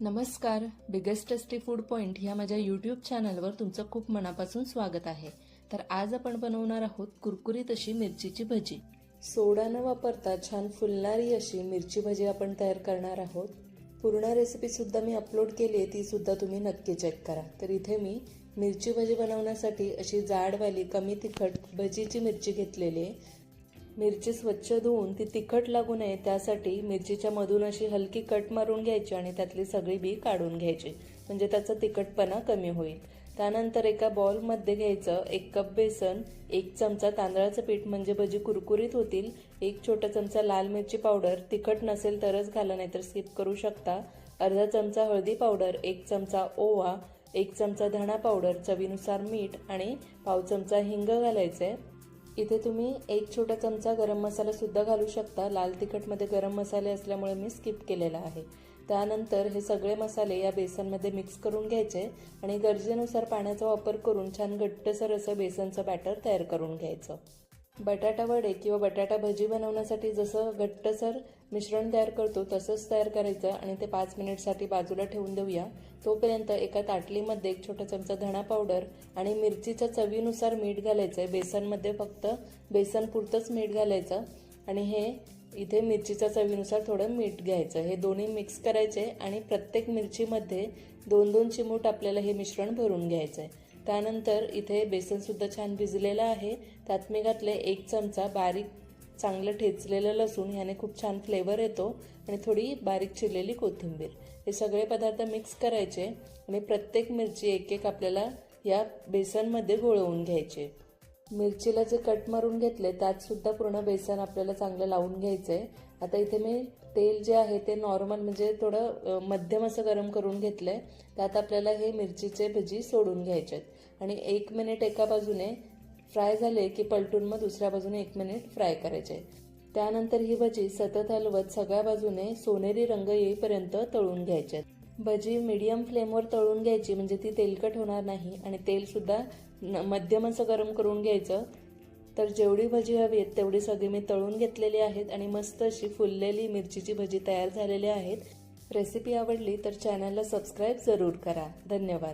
नमस्कार biggest tasty food point ह्या माझ्या यूट्यूब चॅनलवर तुमचं खूप मनापासून स्वागत आहे. तर आज आपण बनवणार आहोत कुरकुरीत अशी मिरचीची भजी. सोडा न वापरता छान फुलणारी अशी मिरची भजी आपण तयार करणार आहोत. पूर्ण रेसिपी सुद्धा मी अपलोड केली आहे ती सुद्धा तुम्ही नक्की चेक करा. तर इथे मी मिरची भजी बनवण्यासाठी अशी जाडवाली कमी तिखट भजीची मिरची घेतलेली आहे. मिरची स्वच्छ धुवून ती तिखट लागू नये त्यासाठी मिरचीच्या मधून अशी हलकी कट मारून घ्यायची आणि त्यातली सगळी बी काढून घ्यायची. म्हणजे त्याचा तिखटपणा कमी होईल. त्यानंतर एका बॉलमध्ये घ्यायचं एक कप बेसन एक चमचा तांदळाचं पीठ म्हणजे भजी कुरकुरीत होतील. एक छोटा चमचा लाल मिरची पावडर तिखट नसेल तरच घाला नाहीतर स्किप करू शकता. अर्धा चमचा हळदी पावडर एक चमचा ओवा एक चमचा धणा पावडर चवीनुसार मीठ आणि पाव चमचा हिंग घालायचं. आहे इथे तुम्ही एक छोटा चमचा गरम मसालासुद्धा घालू शकता. लाल तिखटमध्ये गरम मसाले असल्यामुळे मी स्किप केलेला आहे. त्यानंतर हे सगळे मसाले या बेसनमध्ये मिक्स करून घ्यायचे आणि गरजेनुसार पाण्याचा वापर करून छान घट्टसर असं बेसनचं बॅटर तयार करून घ्यायचं. बटाटा वडे किंवा बटाटा भजी बनवण्यासाठी जसं घट्टसर मिश्रण तयार करतो तसंच तयार करायचं आणि ते पाच मिनिटसाठी बाजूला ठेवून देऊया. तोपर्यंत एका ताटलीमध्ये एक छोटा चमचा धणा पावडर आणि मिरचीच्या चवीनुसार मीठ घालायचं आहे बेसनमध्ये फक्त बेसन पुरतंच मीठ घालायचं आणि हे इथे मिरचीच्या चवीनुसार थोडं मीठ घ्यायचं. हे दोन्ही मिक्स करायचे आणि प्रत्येक मिरचीमध्ये दोन दोन चिमूट आपल्याला हे मिश्रण भरून घ्यायचं आहे त्यानंतर इथे बेसनसुद्धा छान भिजलेलं आहे. त्यात मी घातले एक चमचा बारीक चांगलं ठेचलेलं लसूण ह्याने खूप छान फ्लेवर येतो. आणि थोडी बारीक चिरलेली कोथिंबीर. हे सगळे पदार्थ मिक्स करायचे आणि प्रत्येक मिरची एक एक आपल्याला या बेसनमध्ये घोळवून घ्यायचे. मिरचीला जे कट मारून घेतले त्यात सुद्धा पूर्ण बेसन आपल्याला चांगलं लावून घ्यायचंय. आता इथे मी तेल जे आहे ते नॉर्मल म्हणजे थोडं मध्यम असं गरम करून घेतलंय. त्यात आपल्याला हे मिरचीचे भजी सोडून घ्यायचे आहेत. आणि एक मिनिट एका बाजूने फ्राय झाले की पलटून मग दुसऱ्या बाजूने एक मिनिट फ्राय करायचे त्यानंतर ही भजी सतत हलवत सगळ्या बाजूने सोनेरी रंग येईपर्यंत तळून घ्यायचे आहेत. भजी मीडियम फ्लेमवर तळून घ्यायची म्हणजे ती तेलकट होणार नाही. आणि तेलसुद्धा न- मध्यम असं गरम करून घ्यायचं. तर जेवढी भजी हवी आहेत तेवढी सगळी मी तळून घेतलेली आहेत आणि मस्त अशी फुललेली मिरचीची भजी तयार झालेली आहेत. रेसिपी आवडली तर चॅनलला सबस्क्राईब जरूर करा. धन्यवाद.